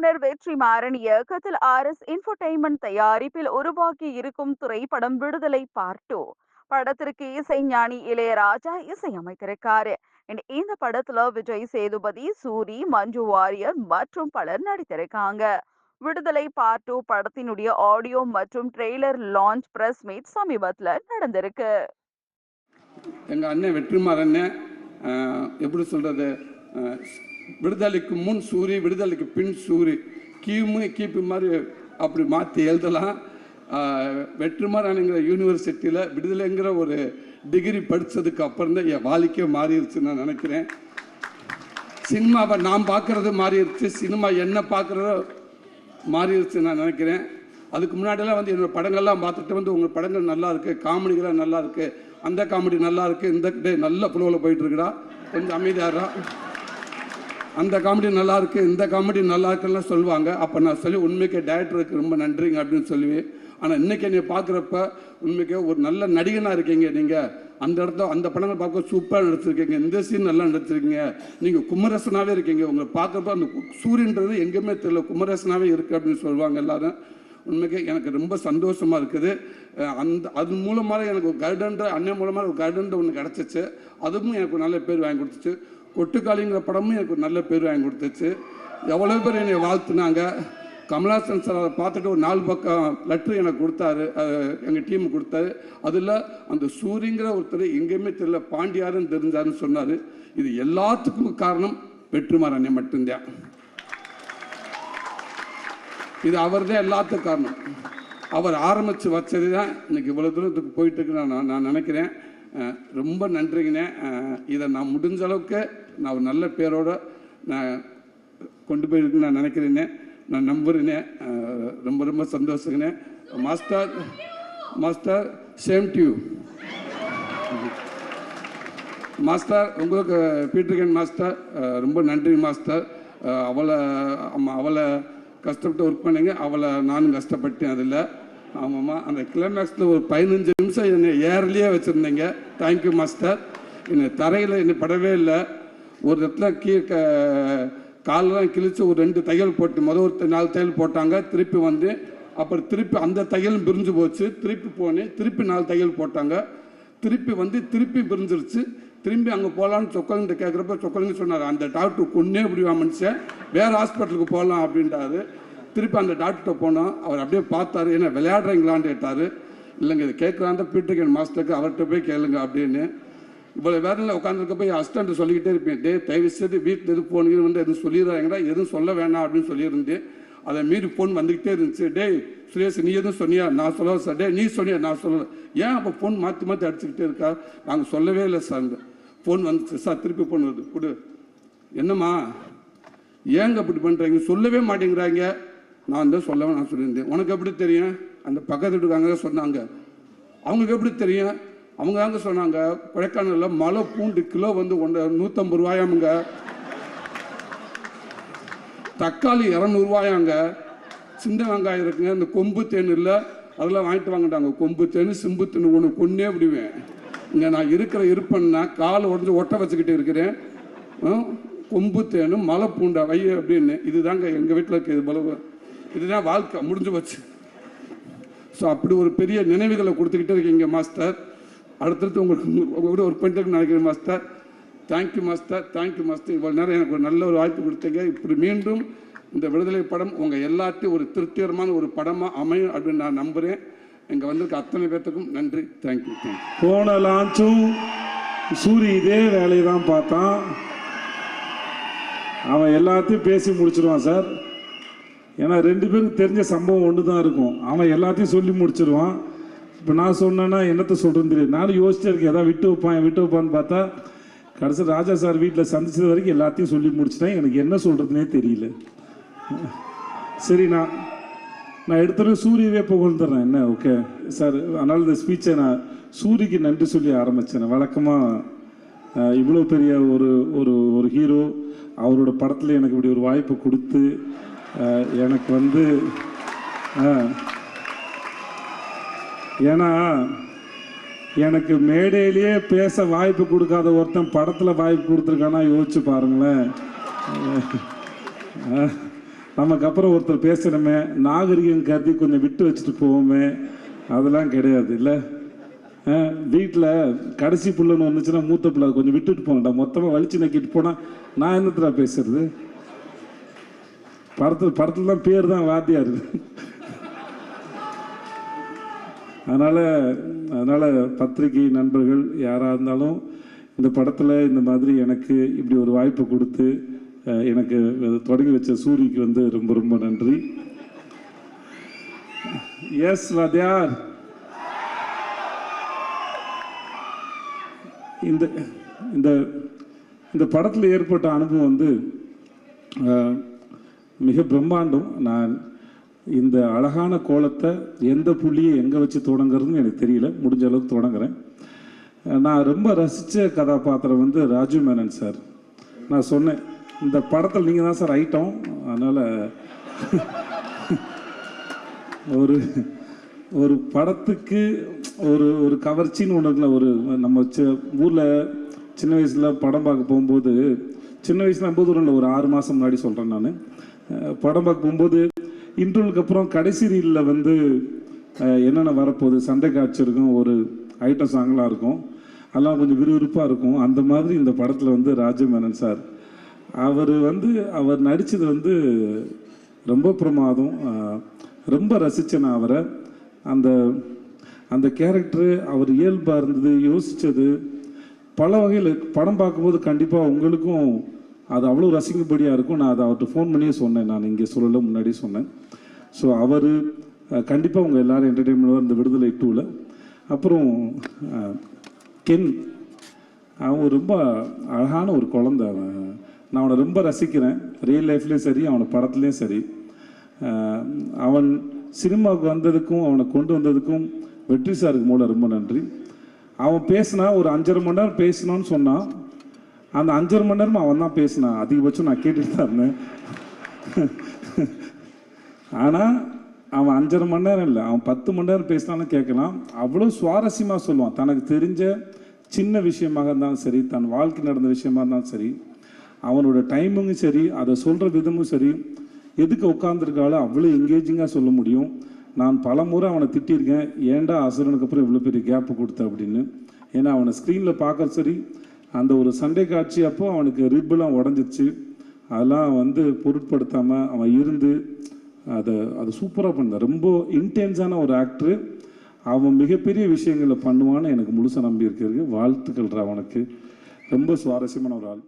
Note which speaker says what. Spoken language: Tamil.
Speaker 1: இயக்குனர் வெற்றி மாறன் இயக்கத்தில் ஆர் எஸ் இன்ஃபர்டைன்மெண்ட் தயாரிப்பில் உருவாக்கி இருக்கும் திரைப்படம் விடுதலை பார்ட்டோ படத்திற்கு இசைஞானி இளையராஜா இசையமைத்திருக்காரு. இந்த படத்துல விஜய் சேதுபதி சூரி மஞ்சு வாரியர் மற்றும் பலர் நடித்திருக்காங்க. விடுதலை பார்ட் டூ படத்தினுடைய ஆடியோ மற்றும் ட்ரெய்லர் லான்ச் பிரஸ் மீட் சமீபத்துல நடந்திருக்கு.
Speaker 2: எங்க அண்ணன் வெற்றிமாறன் எப்படி சொல்றது? விடுதலைக்கு முன் சூரி விடுதலைக்கு பின் சூரி கிமு கிபி மாதிரி அப்படி மாற்றி எழுதலாம். ஆஹ், வெற்றிமாறனுங்கிற யூனிவர்சிட்டியில் விடுதலைங்கிற ஒரு டிகிரி படித்ததுக்கு அப்புறம் தான் என் வாழ்க்கையே மாறிடுச்சு நான் நினைக்கிறேன். சினிமாவை நான் பார்க்குறது மாறிடுச்சு சினிமா என்ன பார்க்குறதோ மாறிடுச்சு நான் நினைக்கிறேன். அதுக்கு முன்னாடிலாம் வந்து என்னோட படங்கள்லாம் பார்த்துட்டு வந்து உங்கள் படங்கள் நல்லா இருக்குது காமெடிகள்லாம் நல்லா இருக்குது அந்த காமெடி நல்லா இருக்குது இந்த டே நல்ல புலவில் போயிட்டுருக்குடா கொஞ்சம் அமைதியாரா அந்த காமெடி நல்லா இருக்கு இந்த காமெடி நல்லா இருக்குன்னு சொல்லுவாங்க. அப்போ நான் சொல்லி உண்மைக்கே டேரக்டருக்கு ரொம்ப நன்றிங்க அப்படின்னு சொல்லுவேன் ஆனால் இன்னைக்கு என்னை பார்க்குறப்ப உண்மைக்கே ஒரு நல்ல நடிகனாக இருக்கீங்க நீங்கள் அந்த இடத்துல அந்த படங்கள் பார்க்க சூப்பராக நடிச்சிருக்கீங்க. இந்த சீன் நல்லா நடிச்சிருக்கீங்க. நீங்கள் குமரசனாகவே இருக்கீங்க. உங்களை பார்க்குறப்ப அந்த சூரியன்றது எங்கேயுமே தெரியல. குமரசனாகவே இருக்குது அப்படின்னு சொல்லுவாங்க எல்லாரும். உண்மைக்கு எனக்கு ரொம்ப சந்தோஷமாக இருக்குது. அந்த அது மூலமாக எனக்கு ஒரு கைடன்ற அண்ணன் மூலமாக ஒரு கைடன்ற ஒன்று கிடச்சிச்சு. அதுவும் எனக்கு ஒரு நல்ல பேர் வாங்கி கொடுத்துச்சு. கொட்டுக்காளிங்கிற படமும் எனக்கு ஒரு நல்ல பேர் வாங்கி கொடுத்துச்சு. எவ்வளோ பேர் என்னை வாழ்த்துனாங்க. கமலாசன் சார் அதை பார்த்துட்டு ஒரு நாலு பக்கம் லெட்ரு எனக்கு கொடுத்தாரு. எங்கள் டீம் கொடுத்தாரு. அதில் அந்த சூரியங்கிற ஒருத்தர் எங்கேயுமே தெரியல பாண்டியாருன்னு தெரிஞ்சாருன்னு சொன்னார். இது எல்லாத்துக்கும் காரணம் வெற்றுமாறனே மட்டும்தான். இது அவர் தான் எல்லாத்துக்கும் காரணம். அவர் ஆரம்பித்து வச்சது தான் இன்னைக்கு இவ்வளோ தூரத்துக்கு போயிட்டு நான் நான் நினைக்கிறேன். ரொம்ப நன்றிங்கண்ணே. இதை நான் முடிஞ்ச அளவுக்கு நான் ஒரு நல்ல பேரோடு நான் கொண்டு போயிருக்குன்னு நான் நினைக்கிறேனே நான் நம்புறேனே ரொம்ப ரொம்ப சந்தோஷங்கண்ணே. Master master same to you master உங்களுக்கு பீட்டர்கன் மாஸ்டர் ரொம்ப நன்றி மாஸ்டர். அவளை ஆமாம் அவளை கஷ்டப்பட்டு ஒர்க் பண்ணீங்க. அவளை நானும் கஷ்டப்பட்டேன் அதில். ஆமாம்மா. அந்த கிளைமேக்ஸில் ஒரு பதினஞ்சு நிமிஷம் என்னை ஏர்லேயே வச்சுருந்தீங்க. தேங்க்யூ மாஸ்டர் என்னை தரையில் என்னை படவே இல்லை. ஒரு இடத்துல கீ க காலெல்லாம் கிழித்து ஒரு ரெண்டு தையல் போட்டு முதல் ஒரு நாலு தையல் போட்டாங்க. திருப்பி வந்து அப்புறம் திருப்பி அந்த தையலும் பிரிஞ்சு போச்சு. திருப்பி போனேன். திருப்பி நாலு தையல் போட்டாங்க. திருப்பி வந்து திருப்பி பிரிஞ்சிருச்சு. திரும்பி அங்கே போகலான்னு சொக்கலிங்கிட்ட கேட்குறப்ப சொக்கலிங்க சொன்னார் அந்த டாக்டர் கொன்னே முடியுமா மனுஷன் வேறு ஹாஸ்பிட்டலுக்கு போகலாம் அப்படின்றாரு. திருப்பி அந்த டாக்டர்கிட்ட போனோம் அவர் அப்படியே பார்த்தாரு ஏன்னா விளையாடுறீங்களான்னு கேட்டார். இல்லைங்க இது கேட்குறாந்த பீட்டர்கன் மாஸ்டருக்கு அவர்கிட்ட போய் கேளுங்க அப்படின்னு. இவ்வளோ வேலையில் உட்காந்துருக்க போய் அஸ்டண்ட்டை சொல்லிக்கிட்டே இருப்பேன் டே தயவு செய்து வீட்டில் எது ஃபோன் வந்து எதுவும் சொல்லிடுறாங்கடா எதுவும் சொல்ல வேணாம் அப்படின்னு சொல்லியிருந்தேன் அதை மீறி ஃபோன் வந்துக்கிட்டே இருந்துச்சு. டே சுரேஷ் நீ எதுவும் சொன்னியா? நான் சொல்லலை சார் டேய் நீ சொன்னியா? நான் சொல்லலை. ஏன் அப்போ ஃபோன் மாற்றி மாற்றி அடிச்சுக்கிட்டே இருக்கா? நாங்கள் சொல்லவே இல்லை சார் ஃபோன் வந்து சார் திருப்பி ஃபோன் வருது. கொடு. என்னம்மா? ஏங்க அப்படி பண்ணுறாங்க சொல்லவே மாட்டேங்கிறாங்க நான் தான் சொல்லவே நான் சொல்லியிருந்தேன். உனக்கு எப்படி தெரியும்? அந்த பக்கத்து வீட்டுக்காரங்க தான் சொன்னாங்க. அவங்களுக்கு எப்படி தெரியும்? அவங்க தாங்க சொன்னாங்க கொடைக்கானலில் மலை பூண்டு கிலோ வந்து ஒன்று நூற்றம்பது ரூபாயாமுங்க. தக்காளி இரநூறுவாயாங்க சின்ன வெங்காயம் இருக்குங்க. இந்த கொம்பு தேன் இல்லை அதெல்லாம் வாங்கிட்டு வாங்கிட்டாங்க கொம்பு தேன் சிம்பு தேன் ஒன்று கொன்னே விடுவேன். இங்கே நான் இருக்கிற இருப்பேன்னா கால் உடஞ்சி ஒட்ட வச்சுக்கிட்டு இருக்கிறேன். கொம்பு தேனும் மலை பூண்டா வை அப்படின்னு. இதுதாங்க எங்கள் வீட்டில் இருக்கிறது பலவு. இதுதான் வாழ்க்கை முடிஞ்சு வச்சு ஸோ அப்படி ஒரு பெரிய நினைவுகளை கொடுத்துக்கிட்டே இருக்கீங்க மாஸ்டர். அடுத்தடுத்து உங்களுக்கு உங்க கூட ஒர்க் பண்ணிட்டு நினைக்கிறேன் master. Thank you master. Thank you master. இவ்வளோ நேரம் எனக்கு ஒரு நல்ல ஒரு வாய்ப்பு கொடுத்தீங்க. இப்படி மீண்டும் இந்த விடுதலை படம் உங்கள் எல்லாத்தையும் ஒரு திருப்திகரமான ஒரு படமாக அமையும் அப்படின்னு நான் நம்புகிறேன் இங்கே வந்திருக்க அத்தனை பேர்த்துக்கும் நன்றி. தேங்க்யூ தேங்க்யூ
Speaker 3: போன லான்ச்சும் சூரி இதே வேலையை தான் பார்த்தான். அவன் எல்லாத்தையும் பேசி முடிச்சிருவான் சார். ஏன்னா ரெண்டு பேரும் தெரிஞ்ச சம்பவம் ஒன்று தான் இருக்கும். அவன் எல்லாத்தையும் சொல்லி முடிச்சிருவான். இப்போ நான் சொன்னேன்னா என்னத்தை சொல்கிறேன்னு தெரியும் நானும் யோசிச்சிருக்கேன் ஏதாவது விட்டு வைப்பான் விட்டு வைப்பான்னு பார்த்தா கடைசி ராஜா சார் வீட்டில் சந்திச்சது வரைக்கும் எல்லாத்தையும் சொல்லி முடிச்சிட்டேன். எனக்கு என்ன சொல்கிறதுனே தெரியல. சரிண்ணா நான் நான் சூரியவே புகழ்ந்துடுறேன். என்ன? ஓகே. சார் அதனால் இந்த ஸ்பீச்சை நான் சூரிக்கு நன்றி சொல்லி ஆரம்பித்தேன் வழக்கமாக இவ்வளோ பெரிய ஒரு ஒரு ஒரு ஹீரோ அவரோட படத்தில் எனக்கு இப்படி ஒரு வாய்ப்பு கொடுத்து எனக்கு வந்து ஏன்னா எனக்கு மேடையிலேயே பேச வாய்ப்பு கொடுக்காத ஒருத்தன் படத்தில் வாய்ப்பு கொடுத்துருக்கானா யோசிச்சு பாருங்களேன். நமக்கு அப்புறம் ஒருத்தர் பேசணுமே நாகரிகம் கருதி கொஞ்சம் விட்டு வச்சுட்டு போவோமே அதெல்லாம் கிடையாது இல்லை? வீட்டில் கடைசி பிள்ளைன்னு வந்துச்சுன்னா மூத்த பிள்ளை கொஞ்சம் விட்டுட்டு போங்கடா. மொத்தமாக வலிச்சு நக்கிட்டு போனால் நான் என்னத்தில் பேசுறது? படத்தில் படத்தில் தான் பேர் தான் வாத்தியார். அதனால் அதனால் பத்திரிகை நண்பர்கள் யாராக இருந்தாலும் இந்த படத்தில் இந்த மாதிரி எனக்கு இப்படி ஒரு வாய்ப்பு கொடுத்து எனக்கு தொடங்கி வச்ச சூரிக்கு வந்து ரொம்ப ரொம்ப நன்றி. எஸ் வாத்தியார் இந்த இந்த இந்த படத்தில் ஏற்பட்ட அனுபவம் வந்து மிக பிரம்மாண்டம். நான் இந்த அழகான கோலத்தை எந்த புள்ளியை எங்கே வச்சு தொடங்குறதுன்னு எனக்கு தெரியல. முடிஞ்ச அளவுக்கு தொடங்குறேன். நான் ரொம்ப ரசித்த கதாபாத்திரம் வந்து ராஜு மேனன் சார். நான் சொன்னேன் இந்த படத்தில் நீங்கள் தான் சார் ஐட்டம். அதனால் ஒரு ஒரு படத்துக்கு ஒரு ஒரு கவர்ச்சின்னு ஒன்று இருக்குல்ல ஒரு நம்ம ஊரில் சின்ன வயசில் படம் பார்க்க போகும்போது சின்ன வயசுல போது ஒரு ஒரு ஆறு மாதம் முன்னாடி சொல்கிறேன் நான். படம் பார்க்க போகும்போது இன்டர்வலுக்கு அப்புறம் கடைசி ரீலில் வந்து என்னென்ன வரப்போகுது சண்டை காட்சி இருக்கும் ஒரு ஐட்டம் சாங்லாம் இருக்கும். அதெல்லாம் கொஞ்சம் விறுவிறுப்பாக இருக்கும். அந்த மாதிரி இந்த படத்தில் வந்து ராஜமேனன் சார் அவர் வந்து அவர் நடித்தது வந்து ரொம்ப பிரமாதம். ரொம்ப ரசித்தேன் நான் அவரை. அந்த அந்த கேரக்டரு அவர் இயல்பாக இருந்தது யோசித்தது பல வகையில் படம் பார்க்கும்போது கண்டிப்பாக உங்களுக்கும் அது அவ்வளோ ரசிக்கும்படியாக இருக்கும். நான் அதை அவர்கிட்ட ஃபோன் பண்ணியே சொன்னேன். நான் இங்கே சொல்லல முன்னாடி சொன்னேன். ஸோ அவர் கண்டிப்பாக உங்கள் எல்லாரும் என்டர்டெயின்மெண்ட் இந்த விடுதலை டூவில் அப்புறம் கென். அவன் ரொம்ப அழகான ஒரு குழந்தை அவன். நான் அவனை ரொம்ப ரசிக்கிறேன். ரியல் லைஃப்லேயும் சரி அவனை படத்துலேயும் சரி. அவன் சினிமாவுக்கு வந்ததுக்கும் அவனை கொண்டு வந்ததுக்கும் வெற்றி சாருக்கு மூலம் ரொம்ப நன்றி. அவன் பேசினா ஒரு அஞ்சரை மணி நேரம் பேசணும்னு சொன்னான். அந்த அஞ்சரை மணி நேரம் அவன் தான் பேசினான். அதிகபட்சம் நான் கேட்டுட்டு தான் இருந்தேன். ஆனால் அவன் அஞ்சரை மணி நேரம் இல்லை அவன் பத்து மணி நேரம் பேசினாலும் கேட்கலாம். அவ்வளோ சுவாரஸ்யமாக சொல்லுவான். தனக்கு தெரிஞ்ச சின்ன விஷயமாக இருந்தாலும் சரி தன் வாழ்க்கை நடந்த விஷயமா இருந்தாலும் சரி அவனோட டைமிங்கும் சரி அதை சொல்கிற விதமும் சரி எதுக்கு உட்காந்துருக்காளோ அவ்வளோ எங்கேஜிங்காக சொல்ல முடியும். நான் பல முறை அவனை திட்டியிருக்கேன் ஏன்டா அசுரனுக்கு அப்புறம் இவ்வளோ பெரிய கேப்பு கொடுத்த? அப்படின்னு. ஏன்னா அவனை ஸ்க்ரீனில் பார்க்குற சரி. அந்த ஒரு சண்டை காட்சி அப்போ அவனுக்கு ரிப்பெல்லாம் உடஞ்சிச்சு அதெல்லாம் வந்து பொருட்படுத்தாமல் அவன் இருந்து அதை அது சூப்பராக பண்ணான். ரொம்ப இன்டென்ஸான ஒரு ஆக்டரு அவன் மிகப்பெரிய விஷயங்களை பண்ணுவான்னு எனக்கு முழுசாக நம்பி இருக்கிறது வாழ்த்துக்கள் அவனுக்கு. ரொம்ப சுவாரஸ்யமான ஒரு ஆள்.